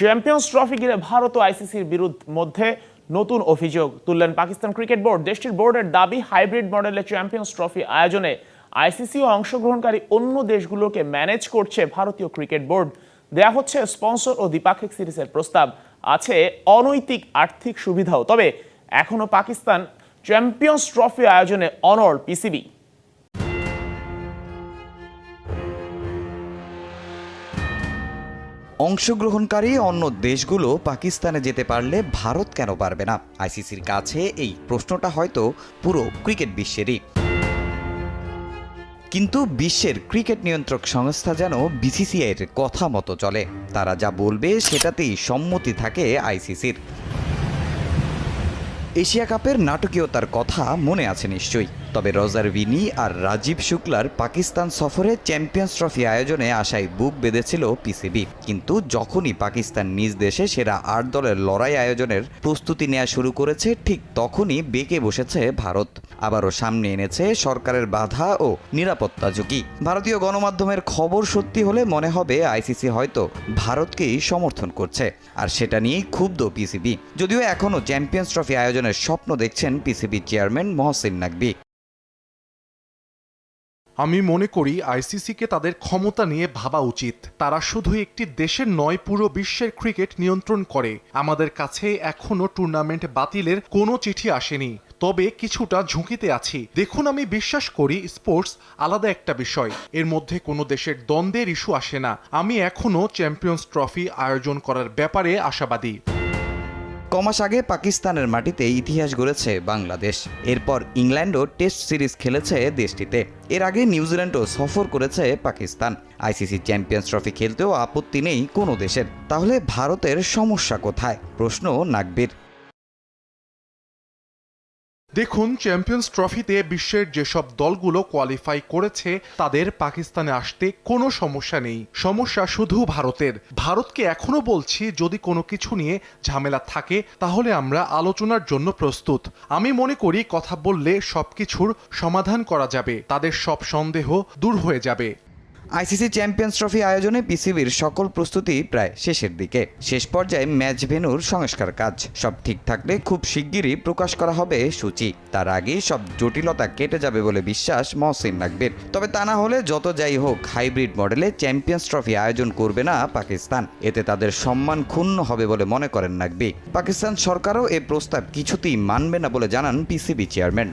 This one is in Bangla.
চ্যাম্পিয়ন্স ট্রফি ঘিরে ভারত ও আইসিসির বিরুদ্ধে মধ্যে নতুন অভিযোগ তুললেন পাকিস্তান ক্রিকেট বোর্ড। দেশটির বোর্ডের দাবি, হাইব্রিড মডেলে চ্যাম্পিয়ন্স ট্রফি আয়োজনে আইসিসি ও অংশগ্রহণকারী অন্য দেশগুলোকে ম্যানেজ করছে ভারতীয় ক্রিকেট বোর্ড। দেয়া হচ্ছে স্পন্সর ও দ্বিপাক্ষিক সিরিজের প্রস্তাব। আছে অনৈতিক আর্থিক সুবিধাও। তবে এখনও পাকিস্তান চ্যাম্পিয়ন্স ট্রফি আয়োজনে অনর পিসিবি অংশগ্রহণকারী অন্য দেশগুলো পাকিস্তানে যেতে পারলে ভারত কেন পারবে না? আইসিসির কাছে এই প্রশ্নটা হয়তো পুরো ক্রিকেট বিশ্বেরই। কিন্তু বিশ্বের ক্রিকেট নিয়ন্ত্রক সংস্থা যেন বিসিসিআইয়ের কথা মতো চলে। তারা যা বলবে সেটাতেই সম্মতি থাকে আইসিসির। এশিয়া কাপের নাটকীয়তার কথা মনে আছে নিশ্চয়ই। তবে রজার বিনি আর রাজীব শুক্লার পাকিস্তান সফরে চ্যাম্পিয়ন্স ট্রফি আয়োজনে আশায় বুক বেঁধেছিল পিসিবি। কিন্তু যখনই পাকিস্তান নিজ দেশে সেরা আট দলের লড়াই আয়োজনের প্রস্তুতি নেওয়া শুরু করেছে, ঠিক তখনই বেঁকে বসেছে ভারত। আবারও সামনে এনেছে সরকারের বাধা ও নিরাপত্তা ঝুঁকি। ভারতীয় গণমাধ্যমের খবর সত্যি হলে মনে হবে আইসিসি হয়তো ভারতকেই সমর্থন করছে, আর সেটা নিয়েই ক্ষুব্ধ পিসিবি। যদিও এখনও চ্যাম্পিয়ন্স ট্রফি আয়োজনের স্বপ্ন দেখছেন পিসিবি চেয়ারম্যান মহসিন নাকবি আমি মনে করি আইসিসিকে তাদের ক্ষমতা নিয়ে ভাবা উচিত। তারা শুধু একটি দেশের নয়, পুরো বিশ্বের ক্রিকেট নিয়ন্ত্রণ করে। আমাদের কাছে এখনও টুর্নামেন্ট বাতিলের কোনো চিঠি আসেনি। তবে কিছুটা ঝুঁকিতে আছি। দেখুন, আমি বিশ্বাস করি স্পোর্টস আলাদা একটা বিষয়। এর মধ্যে কোনো দেশের দ্বন্দ্বের ইস্যু আসে না। আমি এখনও চ্যাম্পিয়ন্স ট্রফি আয়োজন করার ব্যাপারে আশাবাদী। কমাস আগে পাকিস্তানের মাটিতে ইতিহাস গড়েছে বাংলাদেশ। এরপর ইংল্যান্ডও টেস্ট সিরিজ খেলেছে দেশটিতে। এর আগে নিউজিল্যান্ডও সফর করেছে পাকিস্তান। আইসিসি চ্যাম্পিয়ন্স ট্রফি খেলতেও আপত্তি নেই কোনো দেশের। তাহলে ভারতের সমস্যা কোথায়? প্রশ্ন নাকবির দেখুন চ্যাম্পিয়ন্স ট্রফিতে বিশ্বের যেসব দলগুলো কোয়ালিফাই করেছে, তাদের পাকিস্তানে আসতে কোনো সমস্যা নেই। সমস্যা শুধু ভারতের। ভারতকে এখনও বলছি, যদি কোনো কিছু নিয়ে ঝামেলা থাকে, তাহলে আমরা আলোচনার জন্য প্রস্তুত। আমি মনে করি, কথা বললে সবকিছুর সমাধান করা যাবে। তাদের সব সন্দেহ দূর হয়ে যাবে। আইসিসি চ্যাম্পিয়ন্স ট্রফি আয়োজনে পিসিবির সকল প্রস্তুতি প্রায় শেষের দিকে। শেষ পর্যায়ে ম্যাচ ভেনুর সংস্কার কাজ। সব ঠিক থাকলে খুব শিগগিরই প্রকাশ করা হবে সূচি। তার আগেই সব জটিলতা কেটে যাবে বলে বিশ্বাস মহসিন নাকবির তবে তা না হলে যত যাই হোক, হাইব্রিড মডেলে চ্যাম্পিয়ন্স ট্রফি আয়োজন করবে না পাকিস্তান। এতে তাদের সম্মান ক্ষুণ্ণ হবে বলে মনে করেন নাকবি পাকিস্তান সরকারও এ প্রস্তাব কিছুতেই মানবে না বলে জানান পিসিবি চেয়ারম্যান।